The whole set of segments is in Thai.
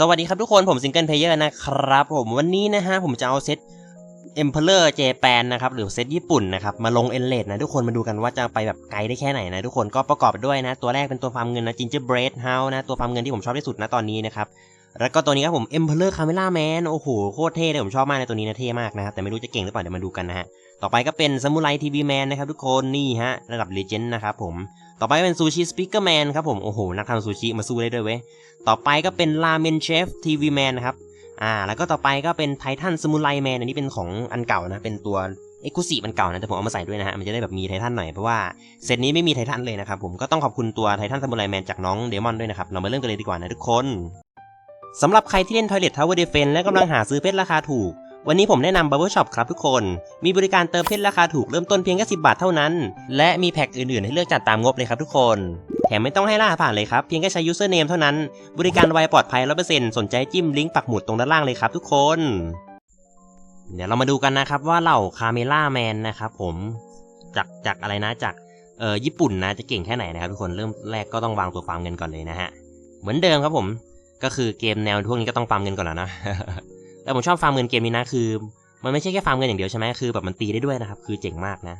สวัสดีครับทุกคนผมซิงเกิลเพลเยอร์นะครับผมวันนี้นะฮะผมจะเอาเซต Emperor Japan นะครับหรือเซตญี่ปุ่นนะครับมาลงเอ็นเลดนะทุกคนมาดูกันว่าจะไปแบบไกลได้แค่ไหนนะทุกคนก็ประกอบไปด้วยนะ ตัวแรกเป็นตัวฟาร์มเงินนะ Gingerbread House นะตัวฟาร์มเงินที่ผมชอบที่สุดนะตอนนี้นะครับแล้วก็ตัวนี้ครับผม Emperor Camera Man โอ้โหโคตรเท่เลยผมชอบมากในตัวนี้นะเท่มากนะครับแต่ไม่รู้จะเก่งหรือเปล่าเดี๋ยวมาดูกันนะฮะต่อไปก็เป็น Samurai TV Man นะครับทุกคนนี่ฮะระดับ Legend นะครับผม ต่อไปเป็น Sushi Speaker Man ครับผม โอ้โห นักทำซูชิมาสู้ได้ด้วยเว้ย ต่อไปก็เป็น Ramen Chef TV Man นะครับ อ่า แล้วก็ต่อไปก็เป็น Titan Samurai Man อันนี้เป็นของอันเก่านะ เป็นตัว e x c l u s i v e อันเก่านะ แต่ผมเอามาใส่ด้วยนะฮะ มันจะได้แบบมีไททันหน่อย เพราะว่าเซตนี้ไม่มีไททันเลยนะครับผม ก็ต้องขอบคุณตัว Titan Samurai Man จากน้องเดมอนด้วยนะครับ เรามาเริ่มกันเลยดีกว่านะทุกคนสำหรับใครที่เล่น Toilet Tower Defense และกำลังหาซื้อเพชรราคาถูก วันนี้ผมแนะนำ Bubble Shop ครับทุกคน มีบริการเติมเพชรราคาถูกเริ่มต้นเพียงแค่10 บาทเท่านั้น และมีแพ็กอื่นๆ ให้เลือกจัดตามงบเลยครับทุกคน แถมไม่ต้องให้ล่าผ่านเลยครับ เพียงแค่ใช้ username เท่านั้น บริการไวปลอดภัย 100%สนใจจิ้มลิงก์ปักหมุดตรงด้านล่างเลยครับทุกคน เดี๋ยวเรามาดูกันนะครับว่าเหล่าคาเมล่าแมนนะครับผมจากจากอะไรนะจากเอ่อญี่ปุ่นนะจะเก่งแค่ไหนนะครับทุกคนเริ่มแรกก็ต้องวางตัวฟาร์มเงินก่อนเลยนะฮะเหมือนเดิมครับผมก็คือเกมแนวพวกนี้ก็ต้องฟาร์มเงินก่อนแล้วนะ แต่ผมชอบฟาร์มเงินเกมนี้นะคือ มันไม่ใช่แค่ฟาร์มเงินอย่างเดียวใช่ไหมคือแบบมันตีได้ด้วยนะครับ คือเจ๋งมากนะ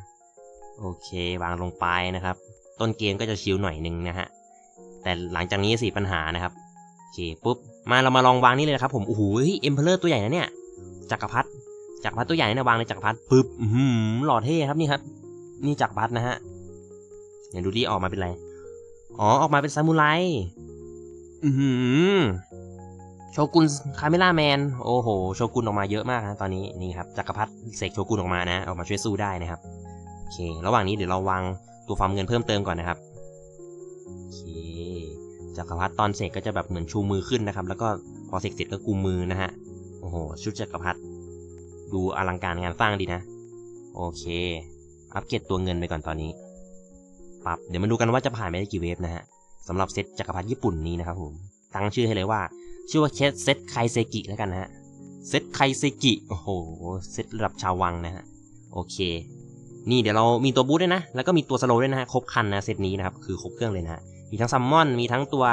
โอเควางลงไปนะครับ ต้นเกมก็จะชิลหน่อยนึงนะฮะแต่หลังจากนี้สิปัญหานะครับโอเคปุ๊บมาเรามาลองวางนี่เลยนะครับผมโอ้โหเอ็มเพลเลอร์ตัวใหญ่นะเนี่ยจักรพรรดิจักรพรรดิตัวใหญ่นะวางในจักรพรรดิปึ๊บหือหล่อเท่ครับนี่ครับ นี่จักรพรรดินะฮะเดี๋ยวดูดิออกมาเป็นอะไรอ๋อออกมาเป็นซามูไรอือหือ โชกุนคาเมล่าแมน โอ้โห โชกุนออกมาเยอะมากนะตอนนี้นี่ครับจักรพรรดิเสกโชกุนออกมานะออกมาช่วยสู้ได้นะครับโอเค ระหว่างนี้เดี๋ยวเราวางตัวฟาร์มเงินเพิ่มเติมก่อนนะครับโอเคจักรพรรดิตอนเสกก็จะแบบเหมือนชูมือขึ้นนะครับ แล้วก็พอเสกเสร็จก็กุมมือนะฮะโอ้โหชุดจักรพรรดิดูอลังการงานสร้างดีนะ โอเค อัปเกรดตัวเงินไปก่อนตอนนี้ปับเดี๋ยวมาดูกันว่าจะผ่านไปได้กี่เวฟนะฮะสำหรับเซตจักรพรรดิญี่ปุ่นนี้นะครับผมตั้งชื่อให้เลยว่า ชื่อว่าเคสเซตไคเซกิแล้วกันนะฮะ เซตไคเซกิ โอ้โห เซตระดับชาววังนะฮะ โอเค นี่เดี๋ยวเรามีตัวบูทด้วยนะ แล้วก็มีตัวสโลด้วยนะฮะ ครบคันนะเซตนี้นะครับ คือครบเครื่องเลยนะฮะ มีทั้งซัมมอน มีทั้งตัว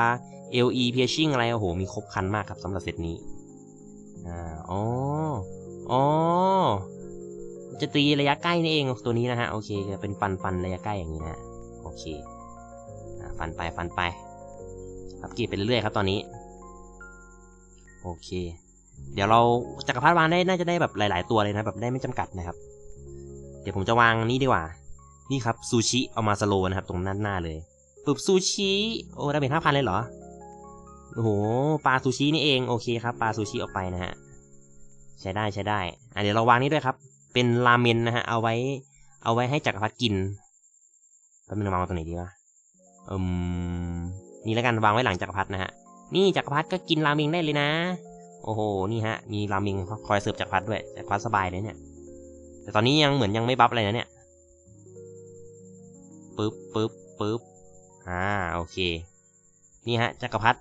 LE Piercing อะไร โอ้โห มีครบคันมากครับสำหรับเซตนี้ อ่า อ๋อ อ๋อ จะตีระยะใกล้นี่เองตัวนี้นะฮะ โอเค จะเป็นฟันฟันระยะใกล้อย่างนี้นะโอเค ฟันไปฟันไปอัปเกรดไปเรื่อยๆครับตอนนี้ โอเค เดี๋ยวเราจักรพรรดิวางได้น่าจะได้แบบหลาย ๆ ตัวเลยนะแบบได้ไม่จำกัดนะครับ เดี๋ยวผมจะวางนี่ดีกว่า นี่ครับซูชิเอามาสโลนะครับ ตรงหน้าหน้าเลยปึ๊บซูชิโอ้ได้เป็นห้าพันเลยเหรอโอ้โหปลาซูชินี่เองโอเคครับปลาซูชิออกไปนะฮะใช้ได้ใช้ได้อะเดี๋ยวเราวางนี่ด้วยครับ เป็นราเมนนะฮะเอาไว้ เอาไว้ให้จักรพรรดิกินแป๊บนึงวางตรงไหนดีวะอืมนี่แล้วกันวางไว้หลังจักรพรรดินะฮะ นี่จักรพรรดิก็กินราเมงได้เลยนะ โอ้โห นี่ฮะ มีราเมงคอยเสิร์ฟจักรพรรดิด้วย จักรพรรดิสบายเลยเนี่ย แต่ตอนนี้ยังเหมือนยังไม่บัฟอะไรนะเนี่ย ปึ๊บปึ๊บปึ๊บ อ่า โอเค นี่ฮะ จักรพรรดิ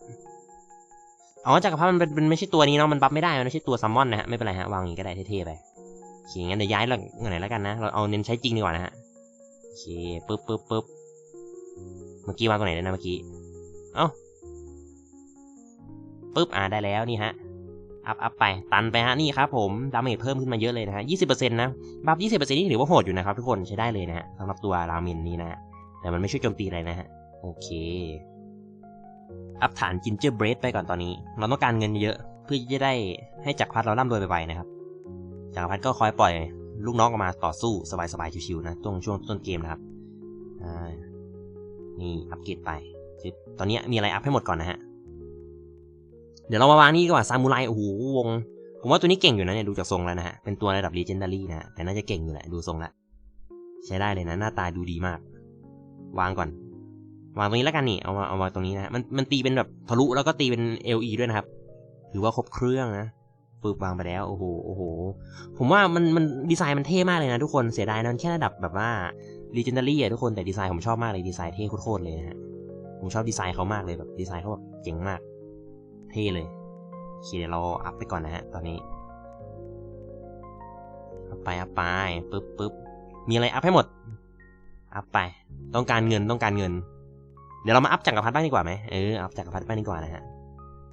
อ๋อ จักรพรรดิมันเป็นมันไม่ใช่ตัวนี้เนาะ มันบัฟไม่ได้ มันไม่ใช่ตัวซัมมอนนะฮะ ไม่เป็นไรฮะ วางอย่างนี้ก็ได้เท่ๆไปโอเคงั้นเดี๋ยวย้ายเราไหนแล้วกันนะ เราเอาเน้นใช้จริงดีกว่านะฮะ โอเค ปึ๊บปึ๊บปึ๊บ เมื่อกี้วางตรงไหนเลยนะเมื่อกี้ เอ้า ปึ๊บอ่าได้แล้วนี่ฮะอัพอัพไปตันไปฮะนี่ครับผมดาเมจเพิ่มขึ้นมาเยอะเลยนะฮะยี่สิบเปอร์เซ็นต์นะบัฟยี่สิบเปอร์เซ็นต์นี่ถือว่าโหดอยู่นะครับทุกคนใช้ได้เลยนะฮะสำหรับตัวราเมนนี้นะฮะแต่มันไม่ช่วยโจมตีอะไรนะฮะโอเค อัพฐานจินเจอร์เบรดไปก่อนตอนนี้ เราต้องการเงินเยอะเพื่อจะได้ให้จักรพรรดิเราร่ำรวยไปๆนะครับจักรพรรดิก็คอยปล่อยลูกน้องออกมาต่อสู้สบายๆชิวๆนะตรงช่วงต้นเกมนะครับนี่อัปเกรดไปตอนนี้มีอะไรอัพให้หมดก่อนนะฮะ เดี๋ยวเรามาวางนี่กว่าซามูไรโอ้โหวง ผมว่าตัวนี้เก่งอยู่นะเนี่ยดูจากทรงแล้วนะฮะ เป็นตัวระดับ Legendary นะฮะ แต่น่าจะเก่งอยู่แหละดูทรงละ ใช้ได้เลยนะหน้าตาดูดีมาก วางก่อน วางตรงนี้แล้วกันนี่ เอามาเอามาตรงนี้นะมันมันตีเป็นแบบทะลุแล้วก็ตีเป็น LE ด้วยนะครับถือว่าครบเครื่องนะปึบวางไปแล้วโอ้โหโอ้โห ผมว่ามันมันดีไซน์มันเท่มากเลยนะทุกคนเสียดายนะมันแค่ระดับแบบว่า Legendary อะทุกคนแต่ดีไซน์ผมชอบมากเลยดีไซน์เท่โคตรเลยนะฮะผมชอบดีไซน์เขามากเลยแบบดีไซน์เขาแบบเจ๋งมาก เท่เลยโอเคเดี๋ยวเราอัพไปก่อนนะฮะตอนนี้อัพไปอัพไปปึ๊บปึ๊บมีอะไรอัพให้หมด อัพไป ต้องการเงินต้องการเงิน เดี๋ยวเรามาอัพจักรพรรดิบ้างดีกว่าไหมเอออัพจักรพรรดิบ้างดีกว่านะฮะ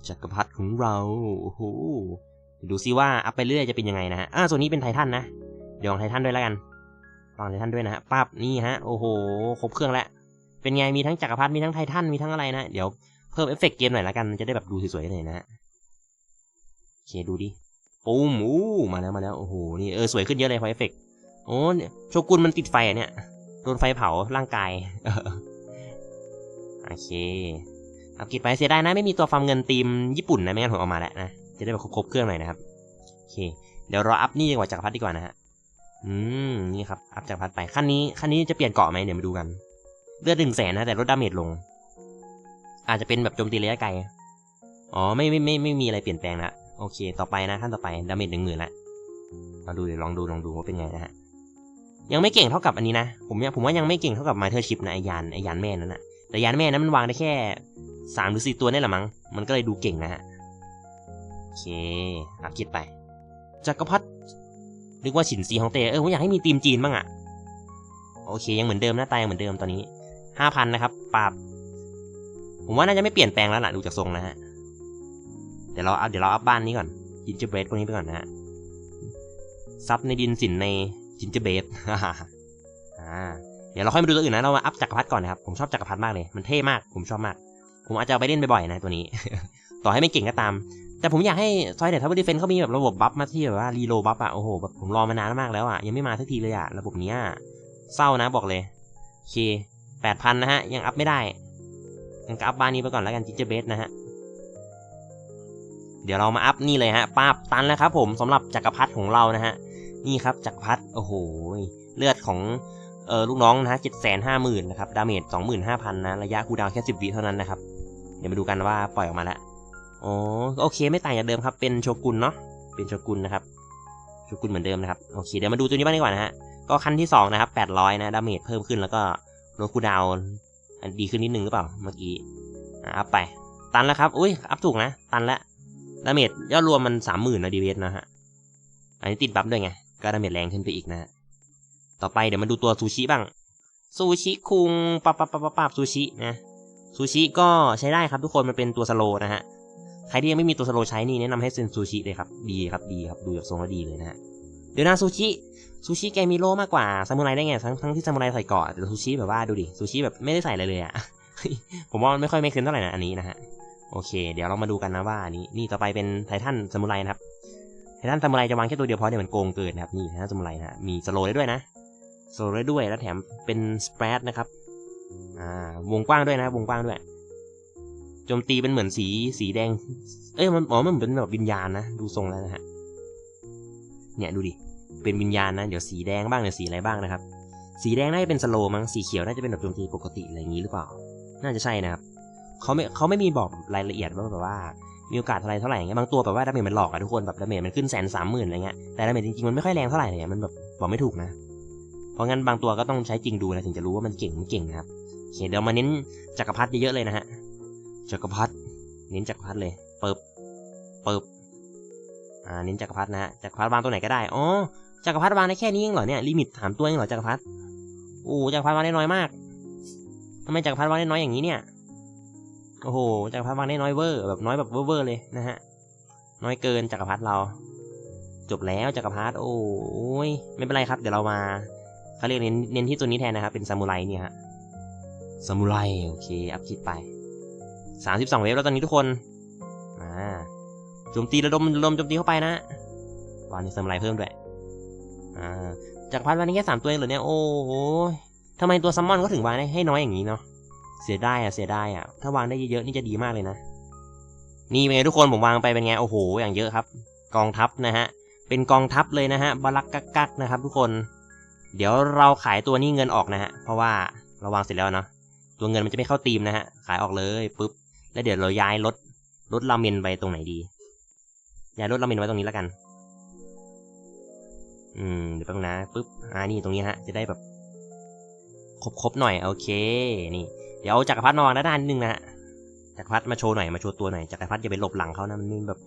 จักรพรรดิของเราโอ้โหดูซิว่าอัพไปเรื่อยจะเป็นยังไงนะฮะอ่าส่วนนี้เป็นไททันนะเดี๋ยวลองไททันด้วยแล้วกันลองไททันด้วยนะฮะปั๊บนี่ฮะโอ้โหครบเครื่องแล้วเป็นไงมีทั้งจักรพรรดิมีทั้งไททันมีทั้งอะไรนะ เดี๋ยว เพิ่มเอฟเฟกต์เกมหน่อยล้วกัน จะได้แบบดูสวยๆหน่อยนะฮะโอเคดูดิปุ้มอู้มาแล้วมาแล้วโอ้โหนี่เออสวยขึ้นเยอะเลยพอเอฟเฟกต์โอ้เนี่ยโชกุนมันติดไฟอะเนี่ยโดนไฟเผาร่างกายโอเคอัปเกรดไปเสียดายนะไม่มีตัวฟาร์มเงินทีมญี่ปุ่นนะไม่งั้นผมเอามาแล้วนะจะได้แบบครบเครื่องหน่อยนะครับโอเค เดี๋ยวรออัพนี่ดีกว่าจักรพรรดิดีกว่านะฮะอืมนี่ครับอัพจักรพรรดิไปขั้นนี้ขั้นนี้จะเปลี่ยนเกาะไหมเดี๋ยวมาดูกันเลือดหนึ่งแสนนะแต่ลดดาเมจลง อาจจะเป็นแบบโจมตีระยะไกล อ๋อไม่ไม่ไม่ไม่มีอะไรเปลี่ยนแปลงละโอเค ต่อไปนะขั้นต่อไปดาเมจหนึ่งหมื่นละเราดูเดี๋ยวลองดูลองดูว่าเป็นไงนะฮะยังไม่เก่งเท่ากับอันนี้นะ ผมผมว่ายังไม่เก่งเท่ากับมาเธอร์ชิพนะไอยานไอยานแม่นั่นนะแต่ยานแม่นั้นมันวางได้แค่สามหรือสี่ตัวนี่แหละมั้งมันก็เลยดูเก่งนะฮะโอเคอัพคิดไปจักรพรรดินึกว่าฉินซีของเต้เออผมอยากให้มีทีมจีนบ้างอะโอเคยังเหมือนเดิมหน้าตายังเหมือนเดิมตอนนี้ห้าพันนะครับปราบ ผมว่าน่าจะไม่เปลี่ยนแปลงแล้วล่ะดูจากทรงนะฮะ เดี๋ยวเราเอาเดี๋ยวเราอัพบ้านนี้ก่อนจินเจอร์เบรดพวกนี้ไปก่อนนะฮะซับในดินสินในจินเจอร์เบรดอ่าเดี๋ยวเราค่อยมาดูตัวอื่นนะเรามาอัพจักรพรรดิก่อนนะครับผมชอบจักรพรรดิมากเลยมันเท่มากผมชอบมาก ผมอาจจะเอาไปเล่นบ่อยๆนะตัวนี้ ต่อให้ไม่เก่งก็ตาม แต่ผมอยากให้ซอยเด็ดทัพเดฟเฟนเขามีแบบระบบบัฟมาที่แบบว่ารีโลบัฟอะโอ้โหแบบผมรอมานานมากแล้วอะยังไม่มาสักทีเลยอะระบบเนี้ยเศร้านะบอกเลยโอเคแปดพันนะฮะยังอัพไม่ได้ังก็อัพบ้านนี้ไปก่อนแล้วกันจิเจเบสนะฮะเดี๋ยวเรามาอัพนี่เลยฮะป้าบตันแล้วครับผมสำหรับจักรพรรดิของเรานะฮะนี่ครับจักรพรรดิโอ้โหเลือดของเออลูกน้องนะฮะเจ็ดแสนห้าหมื่นนะครับดาเมจสองหมื่นห้าพันนะระยะคูดาวแค่สิบวิเท่านั้นนะครับเดี๋ยวมาดูกันว่าปล่อยออกมาแล้วอ๋อโอเคไม่ต่างจากเดิมครับเป็นโชกุนเนาะเป็นโชกุนนะครับโชกุนเหมือนเดิมนะครับโอเคเดี๋ยวมาดูตัวนี้บ้างดีกว่านะฮะก็ขั้นที่สองนะครับแปดร้อยนะดาเมจเพิ่มขึ้นแล้วก็ลดคูดาว อันดีขึ้นนิดนึงหรือเปล่าเมื่อกี้อะอัพไป ตันแล้วครับ อุ้ย อัพถูกนะ ตันแล้วดาเมจยอดรวมมันสามหมื่นนะดีเวสนะฮะ อันนี้ติดบัฟด้วยไง ก็ดาเมจแรงขึ้นไปอีกนะ ต่อไปเดี๋ยวมาดูตัวซูชิบ้าง ซูชิคุงปับปับปับปับปับซูชินะ ซูชิก็ใช้ได้ครับทุกคน มันเป็นตัวสโลนะฮะ ใครที่ยังไม่มีตัวสโลใช้นี่แนะนำให้เซนซูชิเลยครับ ดีครับ ดีครับ ดูจากทรงแล้วดีเลยนะฮะ เดี๋ยวนะซูชิซูชิแกมีโลมากกว่าซามูไรได้ไงทั้งทั้งที่ซามูไรใส่เกาะแต่ซูชิแบบว่าดูดิซูชิแบบไม่ได้ใส่อะไรเลยอะผมว่ามันไม่ค่อยไม่คืนเท่าไหร่นะอันนี้นะฮะโอเค เดี๋ยวเรามาดูกันนะว่าอันนี้นี่ต่อไปเป็นไททันซามูไรนะครับไททันซามูไรจะวางแค่ตัวเดียวเพราะเนี่ยมันโกงเกินนะครับนี่ไททันซามูไรนะมีสโลได้ด้วยนะสโลได้ด้วยแล้วแถมเป็นสเปรดนะครับอ่าวงกว้างด้วยนะวงกว้างด้วยโจมตีเป็นเหมือนสีสีแดง เอ้ยมันอ๋อมันเหมือนเป็นแบบวิญญาณนะดูทรงแล้วนะฮะ เนี่ยดูดิ เป็นวิญญาณนะ เดี๋ยวสีแดงบ้างเดี๋ยวสีอะไรบ้างนะครับ สีแดงน่าจะเป็นสโลมั้ง สีเขียวน่าจะเป็นแบบโจมตีปกติอะไรอย่างนี้หรือเปล่า น่าจะใช่นะครับเขาไม่เขาไม่มีบอกรายละเอียดว่าแบบว่า มีโอกาสเท่าไรเท่าไหร่เงี้ย บางตัวแบบว่าดาเมจมันหลอกอะทุกคน แบบดาเมจมันขึ้นแสนสามหมื่นอะไรเงี้ย แต่ดาเมจจริงๆมันไม่ค่อยแรงเท่าไหร่เลยมันแบบบอกไม่ถูกนะ เพราะงั้นบางตัวก็ต้องใช้จริงดูนะถึงจะรู้ว่ามันเก่งไม่เก่งนะครับโอเคเดี๋ยวมาเน้นจักรพรรดิเยอะๆเลยนะฮะ จักรพรรดิเน้นจักรพรรดิเลย เปิบ เปิบ อ่าเน้นจักรพรรดินะจักรพรรดิวางตัวไหนก็ได้อ๋อจักรพรรดิวางได้แค่นี้เองเหรอเนี่ยลิมิตถามตัวเองเหรอจักรพรรดิโอ้จักรพรรดิวางได้น้อยมากทำไมจักรพรรดิวางได้น้อยอย่างนี้เนี่ยโอ้โหจักรพรรดิวางได้น้อยเวอร์แบบน้อยแบบเวอร์เลยนะฮะน้อยเกินจักรพรรดิเรา จบแล้วจักรพรรดิโอ้ยไม่เป็นไรครับ เดี๋ยวเรามาเขาเรียกเน้นเน้นที่ตัวนี้แทนนะครับเป็นซามูไรเนี่ยฮะซามูไรโอเคอัพคิดไปสามสิบสองเวฟแล้วตอนนี้ทุกคนอ่า โจมตีระดมระดมโจมตีเข้าไปนะวานนี้เสริมไรเพิ่มด้วยอ่าจากพัดวันนี้แค่สามตัวเองเหรอเนี่ยโอ้โหทำไมตัวซัมมอนก็ถึงวางได้ให้น้อยอย่างนี้เนาะเสียดายอะเสียดายอะถ้าวางได้เยอะๆนี่จะดีมากเลยนะ นี่เป็นไงทุกคนผมวางไปเป็นไงโอ้โห อย่างเยอะครับ กองทัพนะฮะเป็นกองทัพเลยนะฮะบลักกักกักนะครับ ทุกคน เดี๋ยวเราขายตัวนี้เงินออกนะฮะเพราะว่าเราวางเสร็จแล้วเนาะตัวเงินมันจะไม่เข้าตีมนะฮะขายออกเลยปุ๊บแล้วเดี๋ยวเราย้ายรถรถราเมนไปตรงไหนดี ย้ายรถราเมนไว้ตรงนี้แล้วกัน อืมเดี๋ยวแป๊บนึงนะปุ๊บอ่านี่ตรงนี้ฮะ จะได้แบบครบๆหน่อย โอเค นี่ เดี๋ยวเอาจักรพรรดิมาวางด้านน้านิดนึงนะฮะจักรพรรดิมาโชว์หน่อย มาโชว์ตัวหน่อย จักรพรรดิอย่าไปหลบหลังเขานะ มันมีแบบ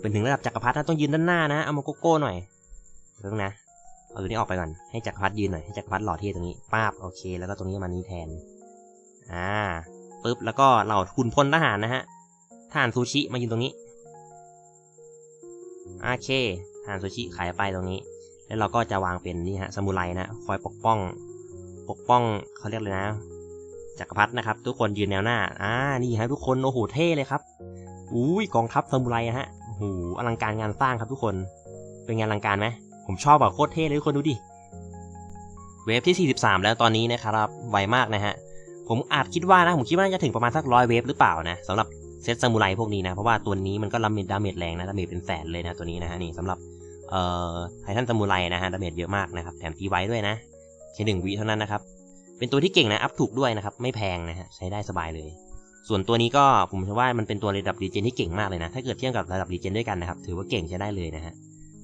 เป็นถึงระดับจักรพรรดินต้องยืนด้านหน้านะ เอามาโกโก้หน่อยเพิ่งนะ เอาตัวนี้ออกไปก่อน ให้จักรพรรดิยืนหน่อย ให้จักรพรรดิหล่อเท่ตรงนี้ป้าบ โอเค แล้วก็ตรงนี้มานี้แทน อ่าปุ๊บ แล้วก็เหล่าคุณพลทหารนะฮะ ทหารซูชิมายืนตรงนี้ โอเคทารซูชิขายไปตรงนี้ แล้วเราก็จะวางเป็นนี่ฮะซามูไรนะ คอยปกป้อง ปกป้องเขาเรียกเลยนะ จักรพรรดินะครับ ทุกคนยืนแนวหน้า อ่า นี่ฮะทุกคน โอ้โห เท่เลยครับ อุ้ยกองทัพซามูไรอะฮะโอ้โหอลังการงานสร้างครับทุกคน เป็นงานอลังการไหม ผมชอบแบบโคตรเท่เลยทุกคนดูดิ เวฟที่ 43 แล้วตอนนี้นะครับ ไวมากนะฮะ ผมอาจคิดว่านะ ผมคิดว่าน่าจะถึงประมาณสักร้อยเวฟหรือเปล่านะสำหรับ เซตซามูไรพวกนี้นะ เพราะว่าตัวนี้มันก็รับเมจดาเมจแรงนะดาเมจเป็นแสนเลยนะตัวนี้นะฮะนี่สำหรับเอ่อไททันซามูไรนะฮะดาเมจเยอะมากนะครับ แถมตีไว้ด้วยนะแค่หนึ่งวิเท่านั้นนะครับ เป็นตัวที่เก่งนะ อัพถูกด้วยนะครับ ไม่แพงนะฮะ ใช้ได้สบายเลย ส่วนตัวนี้ก็ผมเชื่อว่ามันเป็นตัวระดับดีเจนที่เก่งมากเลยนะ ถ้าเกิดเทียบกับระดับดีเจนด้วยกันนะครับ ถือว่าเก่งใช้ได้เลยนะฮะ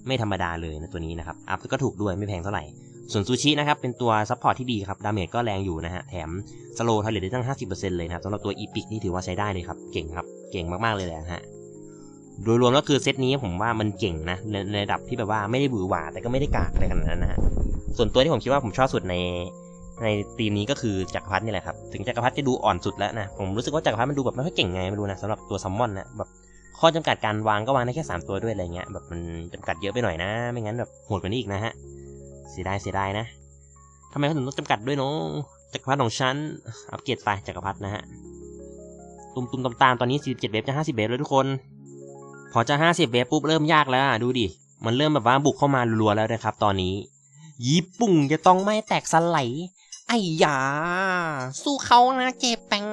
ไม่ธรรมดาเลยนะตัวนี้นะครับ อัพก็ถูกด้วยไม่แพงเท่าไหร่ ส่วนซูชินะครับเป็นตัวซัพพอร์ตที่ดีครับดาเมจก็แรงอยู่นะฮะแถมสโลว์ทาร์เรตได้ตั้ง 50%เลยนะครับสำหรับตัวอีพิกนี่ถือว่าใช้ได้เลยครับเก่งครับเก่งมากๆเลยแหละฮะโดยรวมแล้วคือเซตนี้ผมว่ามันเก่งนะในในระดับที่แบบว่าไม่ได้บือหวาแต่ก็ไม่ได้กากอะไรขนาดนั้นนะฮะส่วนตัวที่ผมคิดว่าผมชอบสุดในในทีมนี้ก็คือจักรพรรดินี่แหละครับถึงจักรพรรดิจะดูอ่อนสุดแล้วนะผมรู้สึกว่าจักรพรรดิมันดูแบบไม่ค่อยเก่งไงไม่รู้นะสำหรับตัวซัมมอนนะแบบข้อจำกัดการวางก็วางได้แค่ 3 ตัวด้วยอะไรเงี้ยแบบมันจำกัดเยอะไปหน่อยนะ ไม่งั้นแบบโหดกว่านี้อีกนะฮะ เสียดายเสียดายนะทำไมเขาถึงต้องจำกัดด้วยเนาะจักรพรรดิของฉัน อัปเกรดไปจักรพรรดินะฮะ ตุมตุมตามตามตอนนี้ 47 เวฟจะ 50 เวฟแล้วทุกคน พอจะ 50 เวฟปุ๊บเริ่มยากแล้วดูดิ มันเริ่มแบบว่าบุกเข้ามารัวๆแล้วนะครับ ตอนนี้ ญี่ปุ่งจะต้องไม่แตกสไลด์ไอ้ยา สู้เขานะเจแปง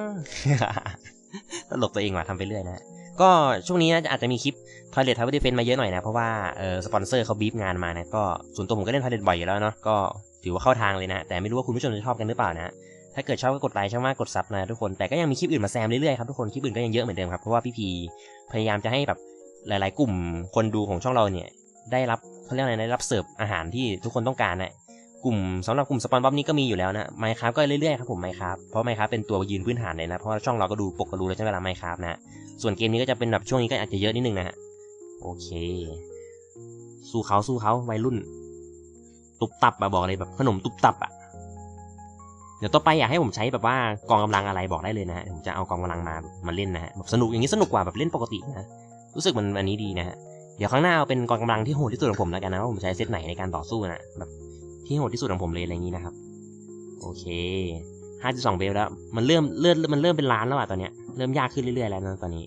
ตลกตัวเองว่ะทำไปเรื่อยนะ ก็ช่วงนี้นะอาจจะมีคลิป Toilet Tower Defense มาเยอะหน่อยนะ เพราะว่าเออสปอนเซอร์เขาบีบงานมานะก็ส่วนตัวผมก็เล่น Toilet บ่อยอยู่แล้วเนาะก็ถือว่าเข้าทางเลยนะ แต่ไม่รู้ว่าคุณผู้ชมจะชอบกันหรือเปล่านะถ้าเกิดชอบก็กดไลค์ช่างมากกดซับนะทุกคนแต่ก็ยังมีคลิปอื่นมาแซมเรื่อยๆครับทุกคนคลิปอื่นก็ยังเยอะเหมือนเดิมครับเพราะว่าพี่พีพยายามจะให้แบบหลาย ๆ กลุ่มคนดูของช่องเราเนี่ยได้รับเขาเรียกอะไรนะได้รับเสิร์ฟอาหารที่ทุกคนต้องการนะ กลุ่มสำหรับกลุ่มสปอนบ๊อบนี้ก็มีอยู่แล้วนะไมค์ครับก็เรื่อยๆครับผมไมค์ครับเพราะไมค์ครับเป็นตัวยืนพื้นฐานเลยนะเพราะช่องเราก็ดูปกก็รู้แล้วใช่ไหมล่ะไมค์ครับนะส่วนเกมนี้ก็จะเป็นแบบช่วงนี้ก็อาจจะเยอะนิดนึงนะฮะโอเค สู้เขาสู้เขาวัยรุ่น ตุบตับอะบอกเลยแบบขนมตุบตับอะเดี๋ยวต่อไปอยากให้ผมใช้แบบว่ากองกำลังอะไรบอกได้เลยนะฮะผมจะเอากองกำลังมามาเล่นนะฮะแบบสนุกอย่างนี้สนุกกว่าแบบเล่นปกตินะรู้สึกมันอันนี้ดีนะฮะเดี๋ยวครั้งหน้าเอาเป็นกองกำลังที่โหดที่สุดของผมแล้วกันนะว่าผมใช้เซตไหนในการต่อสู้นะแบบ ที่โหดที่สุดของผมเลยอะไรอย่างนี้นะครับ โอเค52เบลแล้ว มันเริ่มเลือนมันเริ่มเป็นล้านแล้วอะตอนเนี้ยเริ่มยากขึ้นเรื่อยๆแล้วนะตอนนี้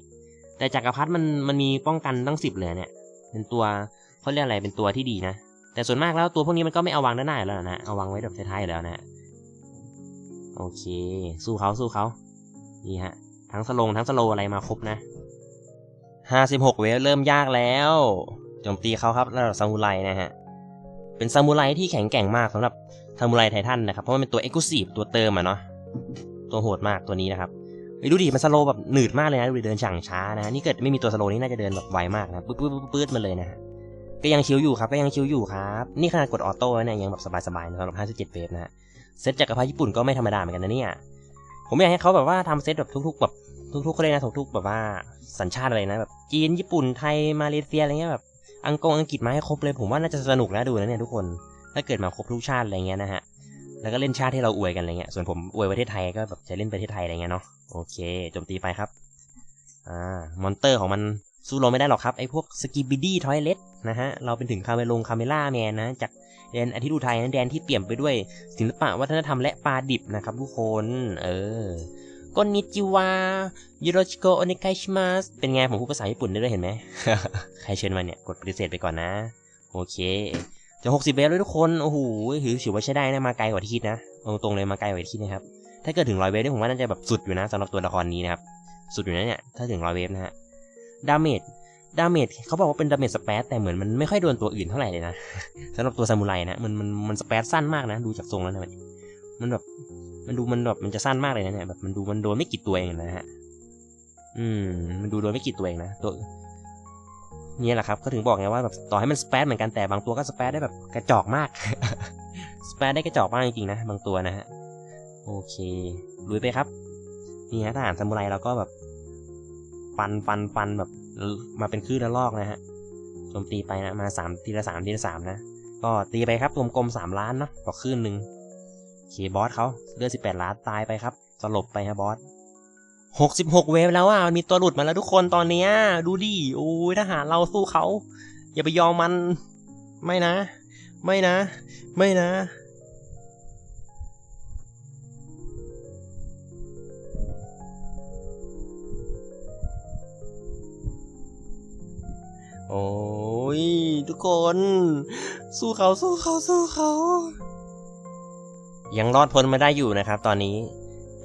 แต่จักรพรรดิมันมันมีป้องกันตั้งสิบเลยเนี่ย เป็นตัวเขาเรียกอะไรเป็นตัวที่ดีนะ แต่ส่วนมากแล้วตัวพวกนี้มันก็ไม่เอาวางด้านหน้าแล้วนะเอาวางไว้แบบท้ายๆอยู่แล้วนะโอเค สู้เขาสู้เขานี่ฮะ ทั้งสโลงทั้งสโลอะไรมาครบนะ56เวลเริ่มยากแล้วโจมตีเขาครับระดับซามูไรนะฮะ เป็นซามูไรที่แข็งแกร่งมากสำหรับซามูไรไททันนะครับ เพราะว่าเป็นตัวเอ็กซ์คลูซีฟตัวเติมอะเนาะตัวโหดมากตัวนี้นะครับดูดิมันสโลแบบหนืดมากเลยนะดูดิเดินช่างช้านะ นี่เกิดไม่มีตัวสโลนี่น่าจะเดินแบบไวมากนะปื๊ดปื๊ดปื๊ดมาเลยนะฮะก็ยังชิวอยู่ครับก็ยังชิวอยู่ครับนี่ขนาดกดออโต้เนี่ยยังแบบสบายๆสำหรับ57เวฟนะฮะเซตจักรพรรดิญี่ปุ่นก็ไม่ธรรมดาเหมือนกันนะเนี่ยผมอยากให้เขาแบบว่าทำเซตแบบทุกๆแบบทุกๆเขาเลยนะทุกๆแบบว่าสัญชาติอะไรนะแบบจีนญี่ปุ่นไทยมาเลเซียอะไรเงี้ยแบบ อังกฤษอังกฤษมาให้ครบเลยผมว่าน่าจะสนุกนะดูนะเนี่ยทุกคน ถ้าเกิดมาครบทุกชาติอะไรเงี้ยนะฮะ แล้วก็เล่นชาติที่เราอวยกันอะไรเงี้ย ส่วนผมอวยประเทศไทยก็แบบจะเล่นประเทศไทยอะไรเงี้ยเนาะ โอเคโจมตีไปครับ อ่า มอนเตอร์ของมันสู้เราไม่ได้หรอกครับไอ้พวกสกิบิดี้ทอยเลตนะฮะ เราเป็นถึงคาเมลงคาเมล่าแมนนะจากแดนอาทิตย์อุทัยนะแดนที่เปี่ยมไปด้วยศิลปะวัฒนธรรมและปลาดิบนะครับทุกคน เออ อนนิจิวายูโรชิโกโอเนไกชิมัสเป็นไงผมพูดภาษาญี่ปุ่นได้ด้วยเห็นไหม ใครเชิญมาเนี่ย กดปฏิเสธไปก่อนนะ โอเค จะ60เบลเลยทุกคน โอ้โหถือถือว่าใช้ได้นะ มาไกลกว่าที่คิดนะ ตรงเลยมาไกลกว่าที่คิดนะครับ ถ้าเกิดถึงร้อยเวฟนี่ผมว่าน่าจะแบบสุดอยู่นะสำหรับตัวละครนี้นะครับ สุดอยู่นะเนี่ย ถ้าถึงร้อยเวฟนะฮะ ดาเมจ ดาเมจเขาบอกว่าเป็นดาเมจสเปซแต่เหมือนมันไม่ค่อยโดนตัวอื่นเท่าไหร่เลยนะสำหรับตัวซามูไรนะ มันมันมันสเปซสั้นมากนะ ดูจากทรงแล้วนะมันแบบ มันดูมันแบบมันจะสั้นมากเลยนะเนี่ยแบบมันดูมันโดนไม่กี่ตัวเองนะฮะ อืม มันดูโดนไม่กี่ตัวเองนะตัวนี่แหละครับก็ถึงบอกไงว่าแบบต่อให้มันสเปซเหมือนกันแต่บางตัวก็สเปซได้แบบกระจอกมาก สเปซได้กระจอกมากจริงๆนะบางตัวนะฮะ โอเคลุยไปครับ นี่ฮะทหารซามูไรเราก็แบบฟันฟันฟันแบบมาเป็นคลื่นละลอกนะฮะโจมตีไปนะมาสามทีละสามทีละสามนะ ก็ตีไปครับกลมๆสามล้านเนาะต่อคลื่นหนึ่ง เคบอสเขาเลือดสิบแปดล้านตายไปครับสลบไปฮะบอสหกสิบหกเวฟแล้วอะมันมีตัวหลุดมาแล้วทุกคนตอนเนี้ยดูดิโอ้ยทหารเราสู้เขา อย่าไปยอมมันไม่นะ ไม่นะ ไม่นะ โอ้ย ทุกคน สู้เขาสู้เขาสู้เขา ยังรอดพ้นมาได้อยู่นะครับ ตอนนี้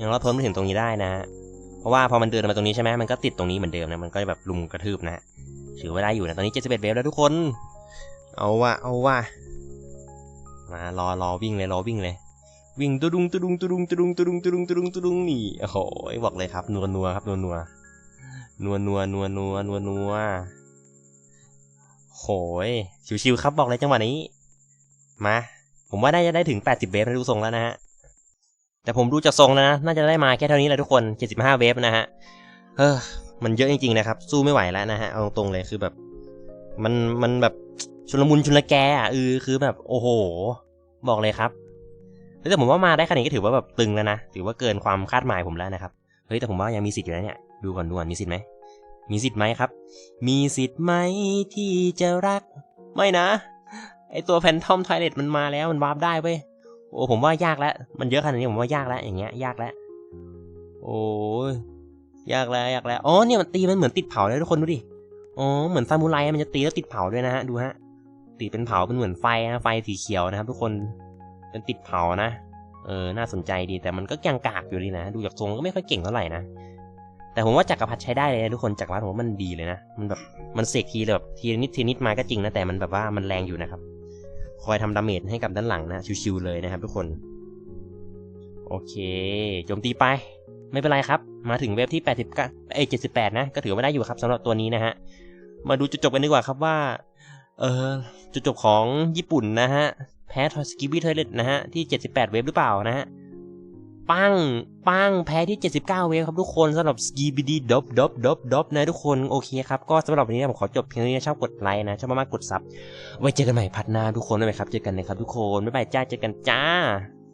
ยังรอดพ้นมาถึงตรงนี้ได้นะ เพราะว่าพอมันเดินมาตรงนี้ใช่ไหมมันก็ติดตรงนี้เหมือนเดิมนะมันก็แบบลุมกระทืบนะถือว่าได้อยู่นะตอนนี้71เวฟแล้วทุกคน เอาว่ะเอาว่ะมารอรอวิ่งเลยรอวิ่งเลย วิ่งตุดุงตุดุงตุดุงตุดุงตุดุงตุดุงตุดุงตุดุงนี่โอ้โหบอกเลยครับนัวนัวครับนัวนัวนัวนัวนัวนัวนัวนัวโหยชิวๆครับบอกเลยจังหวะนี้ มา ผมว่าน่าจะได้ถึง 80 เวฟนะดูทรงแล้วนะฮะ แต่ผมดูจากทรงแล้วนะ น่าจะได้มาแค่เท่านี้แหละทุกคน 75 เวฟนะฮะ เออมันเยอะจริงๆนะครับ สู้ไม่ไหวแล้วนะฮะ เอาตรงๆเลยคือแบบ มัน มันแบบชุลมุนชุลแกอะเออคือแบบโอ้โห บอกเลยครับแต่ผมว่ามาได้ขนาดนี้ก็ถือว่าแบบตึงแล้วนะ ถือว่าเกินความคาดหมายผมแล้วนะครับ เฮ้ยแต่ผมว่ายังมีสิทธิ์อยู่นะเนี่ย ดูก่อนดูก่อนมีสิทธิ์ไหมมีสิทธิ์ไหมครับ มีสิทธิ์ไหมที่จะรัก ไม่นะ ไอตัวแฟนทอมไทเลตมันมาแล้วมันวาร์ปได้เว้ยโอ้ผมว่ายากแล้ว มันเยอะขนาดนี้ผมว่ายากแล้วอย่างเงี้ยยากแล้วโอ้ยยากแล้วยากแล้วอ๋อเนี่ยมันตีมันเหมือนติดเผาเลยทุกคนดูดิอ๋อเหมือนซามูไรมันจะตีแล้วติดเผาด้วยนะฮะดูฮะติดเป็นเผาเป็นเหมือนไฟนะไฟสีเขียวนะครับ ทุกคนเป็นติดเผานะเออน่าสนใจดีแต่มันก็ยังกากอยู่ดีนะดูจากทรงก็ไม่ค่อยเก่งเท่าไหร่นะแต่ผมว่าจักรพรรดิใช้ได้เลยนะทุกคนจักรพรรดิผมว่ามันดีเลยนะมันแบบมันเสกทีแบบทีนิดทีนิดมาก็จริงนะแต่มันแบบว่ามันแรงอยู่นะครับ คอยทำดาเมจให้กับด้านหลังนะชิวๆเลยนะครับทุกคน โอเคโจมตีไป ไม่เป็นไรครับ มาถึงเว็บที่89เอ้ย78 นะ ก็ถือว่าได้อยู่ครับสำหรับตัวนี้นะฮะ มาดูจุดจบกันดีกว่าครับว่า เออจุดจบของญี่ปุ่นนะฮะ แพ้ทอสกิบิทเลตนะฮะ ที่ 78 เวฟหรือเปล่านะฮะ ปั้งปั้งแพ้ที่ 79 เวฟครับทุกคนสำหรับ s k i b d ดบดบดบดบนะทุกคนโอเคครับ ก็สำหรับวันนี้ผมขอจบเพียงเท่านี้นะชอบกดไลค์นะ ชอบมากๆกดซับ ไว้เจอกันใหม่พัดหน้าทุกคนได้ไหมครับ เจอกันนะครับทุกคน บ๊ายบายจ้า เจอกันจ้า